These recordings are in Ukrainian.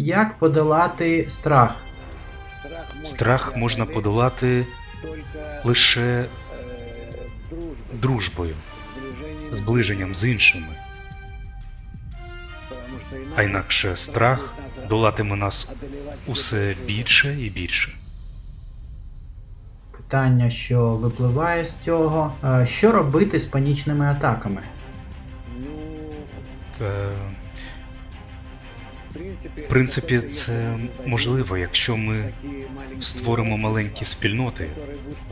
Як подолати страх? Страх можна подолати лише дружбою, зближенням з іншими. А інакше страх долатиме нас усе більше і більше. Питання, що випливає з цього. Е, Що робити з панічними атаками? Та, в принципі, це можливо, якщо ми створимо маленькі спільноти,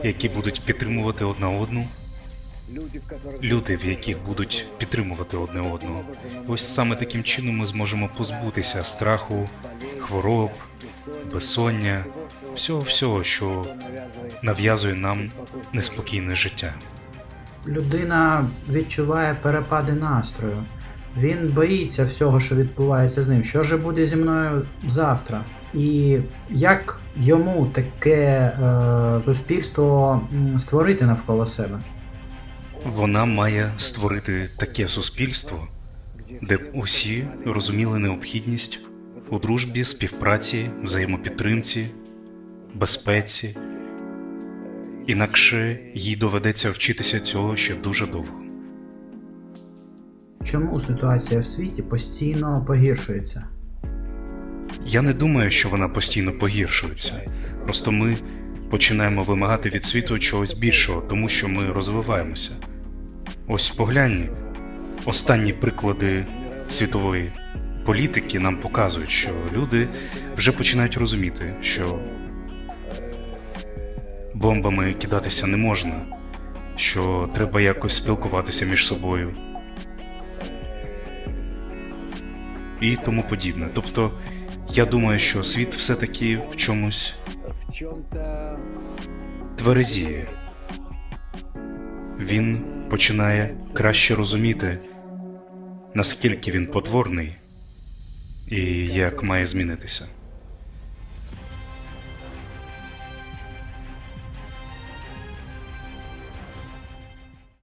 які будуть підтримувати одна одну, люди, в яких будуть підтримувати одне одного. Ось саме таким чином ми зможемо позбутися страху, хвороб, безсоння, всього всього, що нав'язує нам неспокійне життя. Людина відчуває перепади настрою. Він боїться всього, що відбувається з ним. Що ж буде зі мною завтра? І як йому таке е, суспільство створити навколо себе? Вона має створити таке суспільство, де б усі розуміли необхідність у дружбі, співпраці, взаємопідтримці, безпеці. Інакше їй доведеться вчитися цього ще дуже довго. Чому ситуація в світі постійно погіршується? Я не думаю, що вона постійно погіршується. Просто ми починаємо вимагати від світу чогось більшого, тому що ми розвиваємося. Ось поглянь, останні приклади світової політики нам показують, що люди вже починають розуміти, що бомбами кидатися не можна, що треба якось спілкуватися між собою. І тому подібне. Тобто, я думаю, що світ все-таки в чомусь тверезіє. Він починає краще розуміти, наскільки він потворний і як має змінитися.